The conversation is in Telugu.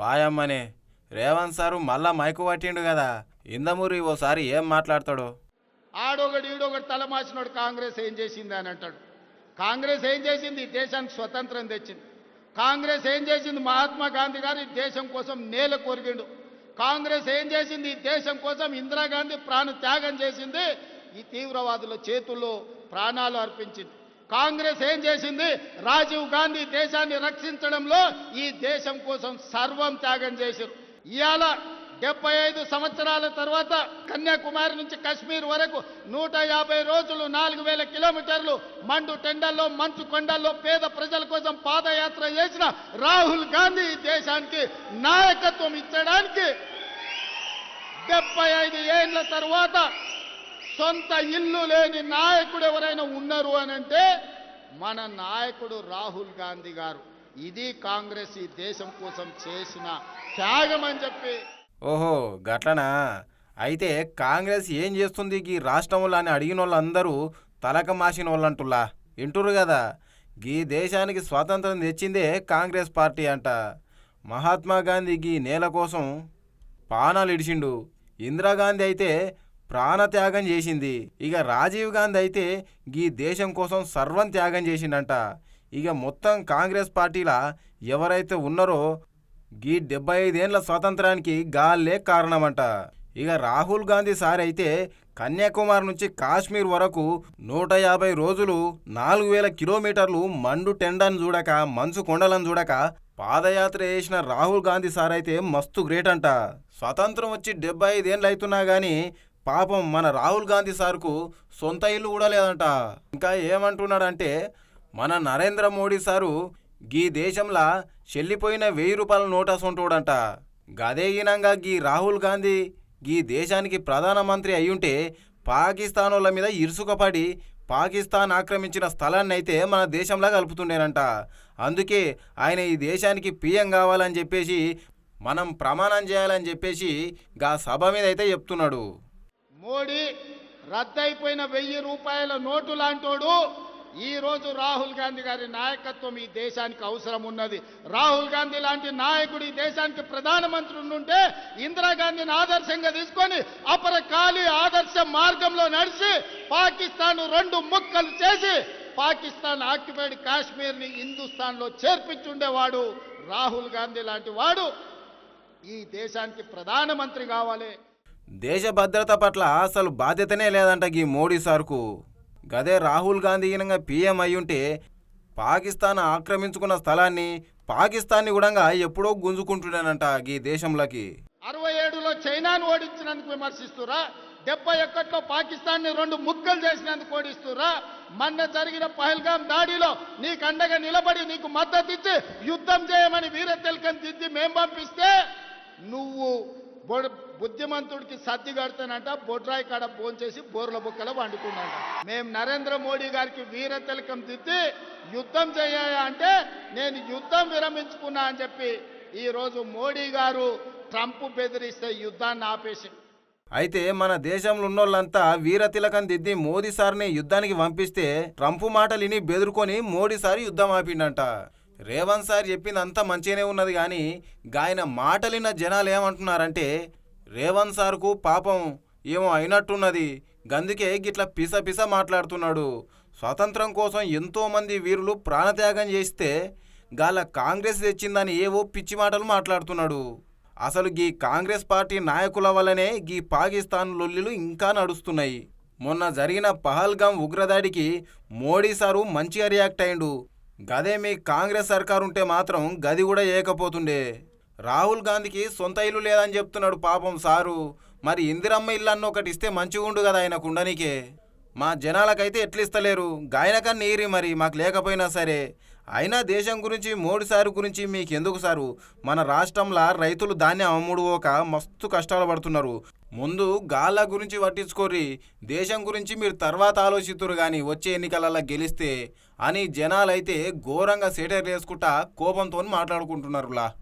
వాయమ్మనే. రేవంత్ సారు మళ్ళా మైకు పట్టిండు కదా. ఇందమూరి ఓసారి ఏం మాట్లాడతాడు? ఆడొకడు ఈడొకడు తలమాసినోడు కాంగ్రెస్ ఏం చేసింది అని అంటాడు. కాంగ్రెస్ ఏం చేసింది? ఈ దేశానికి స్వతంత్రం తెచ్చింది. కాంగ్రెస్ ఏం చేసింది? మహాత్మా గాంధీ గారు ఈ దేశం కోసం నేల కొరిగిండు. కాంగ్రెస్ ఏం చేసింది? ఈ దేశం కోసం ఇందిరాగాంధీ ప్రాణ త్యాగం చేసింది. ఈ తీవ్రవాదుల చేతుల్లో ప్రాణాలు అర్పించింది. కాంగ్రెస్ ఏం చేసింది? రాజీవ్ గాంధీ దేశాన్ని రక్షించడంలో ఈ దేశం కోసం సర్వం త్యాగం చేశారు ఇవాళ డెబ్బై ఐదు సంవత్సరాల తర్వాత కన్యాకుమారి నుంచి కశ్మీర్ వరకు నూట యాభై రోజులు నాలుగు వేల కిలోమీటర్లు మండు టెండల్లో మంచు కొండల్లో పేద ప్రజల కోసం పాదయాత్ర చేసిన రాహుల్ గాంధీ ఈ దేశానికి నాయకత్వం ఇచ్చడానికి డెబ్బై ఐదు ఏళ్ళ తర్వాత సొంత ఇల్లు లేని నాయకుడు ఎవరైనా ఉన్నారు అని అంటే మన నాయకుడు రాహుల్ గాంధీ గారు. ఇది కాంగ్రెస్ ఈ దేశం కోసం చేసిన త్యాగం అని చెప్పి. ఓహో గట్లనా? అయితే కాంగ్రెస్ ఏం చేస్తుంది ఈ రాష్ట్రంలో అని అడిగిన వాళ్ళందరూ తలక మాసిన వాళ్ళంటుల్లా వింటురు కదా? గీ దేశానికి స్వాతంత్రం తెచ్చిందే కాంగ్రెస్ పార్టీ అంట. మహాత్మా గాంధీ నేల కోసం పానాలు ఇడిచిండు ఇందిరాగాంధీ అయితే ప్రాణత్యాగం చేసింది. ఇక రాజీవ్ గాంధీ అయితే గీ దేశం కోసం సర్వం త్యాగం చేసిండంట. ఇక మొత్తం కాంగ్రెస్ పార్టీల ఎవరైతే ఉన్నారో గీ డెబ్బై ఐదేండ్ల స్వాతంత్రానికి గాల్లే కారణమంట. ఇక రాహుల్ గాంధీ సార్ అయితే కన్యాకుమారి నుంచి కాశ్మీర్ వరకు నూట యాభై రోజులు నాలుగు వేల కిలోమీటర్లు మండు టెండను చూడక మంచు కొండలను చూడక పాదయాత్ర చేసిన రాహుల్ గాంధీ సార్ అయితే మస్తు గ్రేట్ అంట స్వతంత్రం వచ్చి డెబ్బై ఐదేళ్ళు అవుతున్నా గానీ పాపం మన రాహుల్ గాంధీ సార్కు సొంత ఇల్లు కూడా లేదంట. ఇంకా ఏమంటున్నాడంటే మన నరేంద్ర మోడీ సారు గీ దేశంలో చెల్లిపోయిన వెయ్యి రూపాయల నోటస్ ఉంటోడంట గదే గీ రాహుల్ గాంధీ గీ దేశానికి ప్రధానమంత్రి అయ్యుంటే పాకిస్తానుల మీద ఇరుసుకపడి పాకిస్తాన్ ఆక్రమించిన స్థలాన్ని అయితే మన దేశంలా కలుపుతుండేనంట. అందుకే ఆయన ఈ దేశానికి పిఎం కావాలని చెప్పేసి మనం ప్రమాణం చేయాలని చెప్పేసి గా సభ మీద అయితే చెప్తున్నాడు. మోడీ రద్దయిపోయిన వెయ్యి రూపాయల నోటు లాంటోడు ఈరోజు రాహుల్ గాంధీ గారి నాయకత్వం ఈ దేశానికి అవసరం ఉన్నది. రాహుల్ గాంధీ లాంటి నాయకుడు ఈ దేశానికి ప్రధానమంత్రి ఉండుంటే ఇందిరాగాంధీని ఆదర్శంగా తీసుకొని అపర ఖాళీ ఆదర్శ మార్గంలో నడిచి పాకిస్తాన్ రెండు ముక్కలు చేసి పాకిస్తాన్ ఆక్యుపైడ్ కాశ్మీర్ని హిందుస్థాన్లో చేర్పించుండేవాడు రాహుల్ గాంధీ లాంటి వాడు ఈ దేశానికి ప్రధానమంత్రి కావాలి. దేశ భద్రత పట్ల అసలు బాధ్యతనే లేదంట గీ మోడీ సార్కు. గదే రాహుల్ గాంధీ ఈనంగా పీఎం అయ్యుంటే పాకిస్తాన్ ఆక్రమించుకున్న స్థలాన్ని పాకిస్తాన్ని కూడా ఎప్పుడో గుంజుకుంటున్నానంట గీ దేశంలోకి. అరవై ఏడులో చైనాను ఓడించినందుకు విమర్శిస్తురా? డెబ్బై ఒకటిలో పాకిస్తాన్ని రెండు ముక్కలు చేసినందుకు ఓడిస్తురా? మొన్న జరిగిన పహల్గాం దాడిలో నీకు అండగా నిలబడి నీకు మద్దతు ఇచ్చి యుద్ధం చేయమని వీర తిలకం దిద్ది మేం పంపిస్తే నువ్వు బొడ- బుద్ధిమంతుడికి సర్ది కడతానంట బొడ్రాయి కాడ భోంచేసి బోర్ల బుక్కల వండుకున్నాడు మేము నరేంద్ర మోడీ గారికి వీర తిలకం దిద్ది యుద్ధం చేయాలి అంటే నేను యుద్ధం విరమించుకున్నా అని చెప్పి ఈరోజు మోడీ గారు ట్రంప్ బెదిరిస్తే యుద్ధాన్ని ఆపేసి. అయితే మన దేశంలో ఉన్నోళ్ళంతా వీర తిలకం దిద్ది మోదీ సార్ని యుద్ధానికి పంపిస్తే ట్రంప్ మాటలిని విని బెదురుకొని మోడీ సార్ యుద్ధం ఆపిండంట. రేవంత్ సార్ చెప్పింది అంతా మంచిగానే ఉన్నది కానీ గాయన మాటలిన జనాలు ఏమంటున్నారంటే రేవంత్ సార్కు పాపం ఏమో అయినట్టున్నది. గందుకే గిట్ల పిస పిస మాట్లాడుతున్నాడు. స్వాతంత్రం కోసం ఎంతోమంది వీరులు ప్రాణత్యాగం చేస్తే గాల కాంగ్రెస్ తెచ్చిందని ఏవో పిచ్చి మాటలు మాట్లాడుతున్నాడు. అసలు గీ కాంగ్రెస్ పార్టీ నాయకుల వల్లనే గీ పాకిస్తాన్ లొల్లిలు ఇంకా నడుస్తున్నాయి. మొన్న జరిగిన పహల్గాం ఉగ్రదాడికి మోడీ సారు మంచిగా రియాక్ట్ అయిండు. గదే మీ కాంగ్రెస్ సర్కారు ఉంటే మాత్రం గది కూడా ఏకపోతుండే రాహుల్ గాంధీకి సొంత ఇల్లు లేదని చెప్తున్నాడు పాపం సారు. మరి ఇందిరమ్మ ఇల్లు అన్న ఒకటి ఇస్తే మంచిగుండు కదా ఆయన కుండనికే. మా జనాలకైతే ఎట్లు ఇస్తలేరు గాయనకన్నా నీరి మరి మాకు లేకపోయినా సరే. అయినా దేశం గురించి మోడీ సారు గురించి మీకు ఎందుకు సారు? మన రాష్ట్రంలో రైతులు ధాన్యం అమ్ముడుపోక మస్తు కష్టాలు పడుతున్నారు. ముందు గాళ్ళ గురించి పట్టించుకోర్రి. దేశం గురించి మీరు తర్వాత ఆలోచిస్తురు కానీ వచ్చే ఎన్నికలలో గెలిస్తే అని జనాలైతే ఘోరంగా సేటర్ వేసుకుంటా కోపంతో మాట్లాడుకుంటున్నారులా.